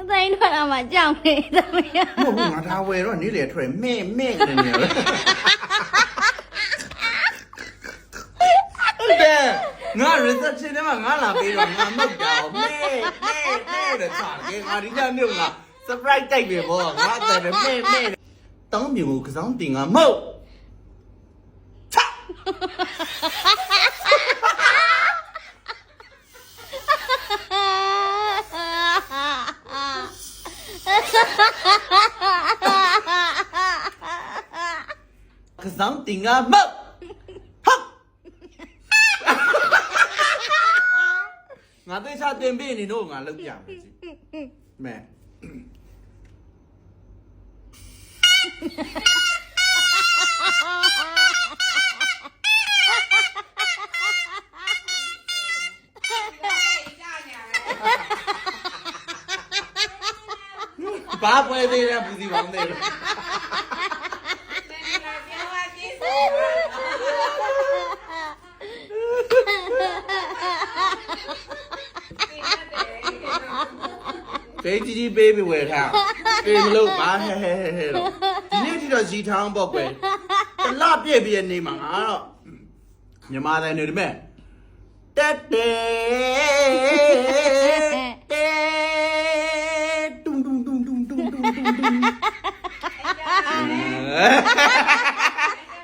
အသိန်းထွက်လာမှကြောက်နေသမီးမဟုတ်ဘူးငါထားဝယ်တော့နေ့လေထွက်မဲ့မဲ့နေနေလေဟုတ်တယ်ငါ reception ထဲမှာငါလာပြီးတော့ငါမဟုတ်ကြောင်မဲ့မဲ့မဲ့တဲ့ချာကဲငါဒီညမြို့ငါ surprise တိုက်ပြီဗောငါတယ်မဲ့မဲ့တောင်းမြင်ကိုကစောင်းတင်ငါမဟုတ်ချာ ကစောင်းတင်ငါမဟုတ်ဟုတ်ငါသိချတင်ပေးနေတော့ငါလောက်ပြမယ်စီမဲ ဘာပွဲသေးလဲပူစီပေါင်းသေးတယ်ပေးကြီးကြီးပေးပြီးဝယ်ထားပေးမလို့ဘာဟဲဟဲဟဲဟဲတော့ဒီနေ့ဒီတော့ဇီထောင်းပေါ့ကွယ်တလပြည့်ပြည့်နေမှာငါတော့မြမတိုင်းနေဒီမဲ့တက်တဲတဲ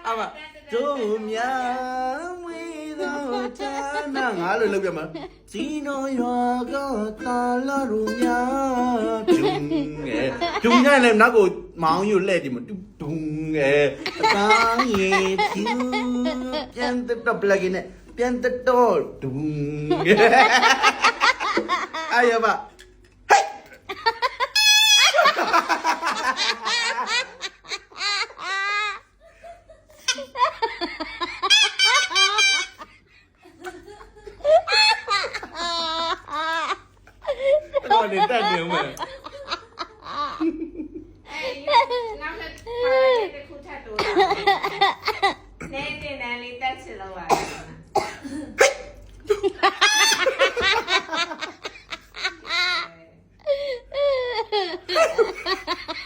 အမတို့များမွေသောချမ်းသာငါလို့လုပ်ပြမှာဇီနိုရွာကတာလာရူများဒုံငယ်ဒုံငယ်လည်းနောက်ကိုမောင်းယူလက်ဒီမဒုံငယ်အသားရည်ဖြူပြန်တော့ပလကင်းနဲ့ပြန်တော့ဒုံငယ်အာရပါ 半年带你们。哎，哈哈哈哈哈！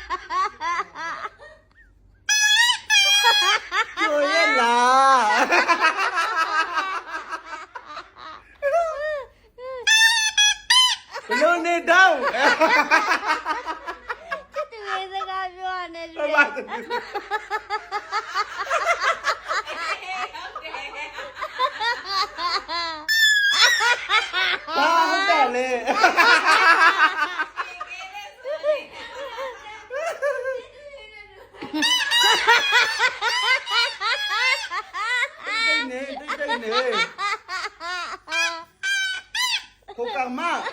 Lone down. Ha ha ha! 엄마.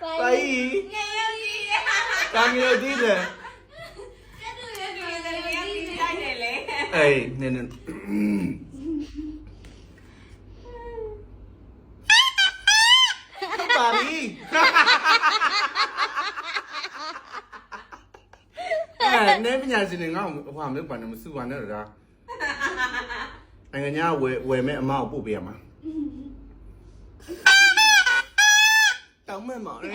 빠이. 강요 디데. 에이, 내는. Paris. Nè, nếu bây giờ gì này ngon, hòa mấy bạn này mấy sư hoàn nữa rồi đó. နိုင်ငံခြားဝယ်ဝယ်မဲ့အမကိုပို့ပေးရမှာတောင်းမဲ့မှာလေ